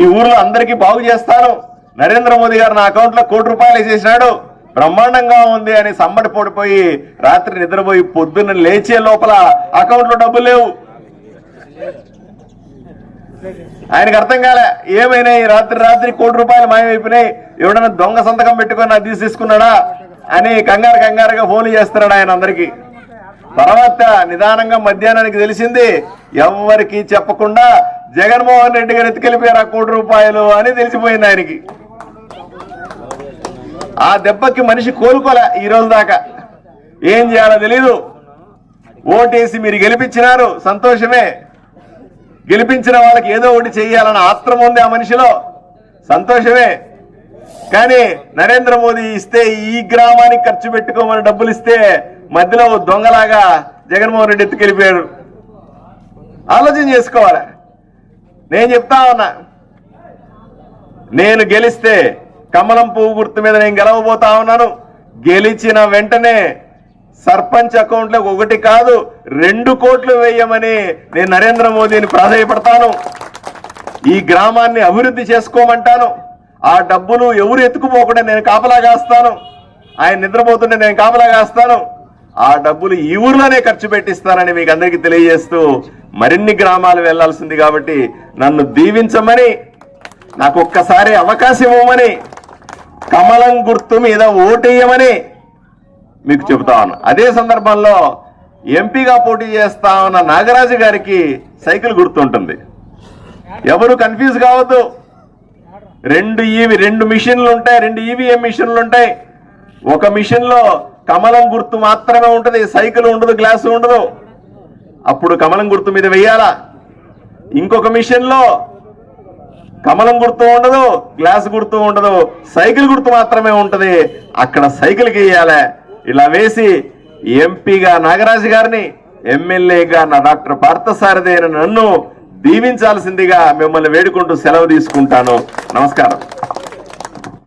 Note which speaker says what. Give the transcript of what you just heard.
Speaker 1: ఈ ఊర్లో అందరికీ బాగు చేస్తాను. నరేంద్ర మోదీ గారు నా అకౌంట్లో కోటి రూపాయలు వేసేసినాడు. బ్రహ్మాండంగా ఉంది అని సమ్మడి పడిపోయి రాత్రి నిద్రపోయి పొద్దున్న లేచే లోపల అకౌంట్లో డబ్బులు లేవు. ఆయనకు అర్థం కాలే ఏమైనాయి రాత్రి రాత్రి కోటి రూపాయలు మాయమైపోయినాయి. ఎవడన్నా దొంగ సంతకం పెట్టుకొని అది తీసుకున్నాడా అని కంగారు కంగారుగా ఫోన్లు చేస్తున్నాడు ఆయన అందరికీ. తర్వాత నిదానంగా మధ్యాహ్నానికి తెలిసింది ఎవరికి చెప్పకుండా జగన్మోహన్ రెడ్డి గారు ఎత్తుకెళ్ళిపోయారు ఆ కోటి రూపాయలు అని తెలిసిపోయింది ఆయనకి. ఆ దెబ్బకి మనిషి కోలుకోలే ఈ రోజు దాకా. ఏం చేయాలో తెలీదు. ఓటేసి మీరు గెలిపించినారు సంతోషమే. గెలిపించిన వాళ్ళకి ఏదో ఒకటి చేయాలన్న ఆత్రం ఉంది ఆ మనిషిలో. సంతోషమే. కానీ నరేంద్ర మోదీ ఇస్తే ఈ గ్రామానికి ఖర్చు పెట్టుకోమని డబ్బులు ఇస్తే మధ్యలో దొంగలాగా జగన్మోహన్ రెడ్డి ఎత్తుకెళ్ళిపోయారు ఆలోచన చేసుకోవాలి. నేను చెప్తా ఉన్నా. నేను గెలిస్తే కమలం పువ్వు గుర్తు మీద నేను గెలవబోతా ఉన్నాను. గెలిచిన వెంటనే సర్పంచ్ అకౌంట్ ఒకటి కాదు రెండు కోట్లు వేయమని నేను నరేంద్ర మోదీని ప్రాధాయపడతాను. ఈ గ్రామాన్ని అభివృద్ధి చేసుకోమంటాను. ఆ డబ్బులు ఎవరు ఎత్తుకుపోకుండా నేను కాపలా కాస్తాను. ఆయన నిద్రపోతుంటే నేను కాపలా కాస్తాను. ఆ డబ్బులు ఈ ఊర్లోనే ఖర్చు పెట్టిస్తానని మీకు అందరికీ తెలియజేస్తూ మరిన్ని గ్రామాలు వెళ్ళాల్సింది కాబట్టి నన్ను దీవించమని నాకు ఒక్కసారి అవకాశం ఇవ్వమని కమలం గుర్తు మీద ఓటేయమని మీకు చెబుతా ఉన్నా. అదే సందర్భంలో ఎంపీగా పోటీ చేస్తా ఉన్న నాగరాజు గారికి సైకిల్ గుర్తుంటుంది ఎవరు కన్ఫ్యూజ్ కావద్దు. రెండు ఈవి రెండు మిషన్లు ఉంటాయి రెండు ఈవీఎం మిషన్లు ఉంటాయి. ఒక మిషన్లో కమలం గుర్తు మాత్రమే ఉంటుంది సైకిల్ ఉండదు గ్లాస్ ఉండదు. అప్పుడు కమలం గుర్తు మీద వెయ్యాలా ఇంకొక మిషన్లో కమలం గుర్తు ఉండదు గ్లాస్ గుర్తు ఉండదు సైకిల్ గుర్తు మాత్రమే ఉంటుంది. అక్కడ సైకిల్ గీయాలి ఇలా వేసి ఎంపీగా నాగరాజు గారిని ఎమ్మెల్యేగా నా డాక్టర్ పార్థసారథి అయిన నన్ను దీవించాల్సిందిగా మిమ్మల్ని వేడుకుంటూ సెలవు తీసుకుంటాను. నమస్కారం.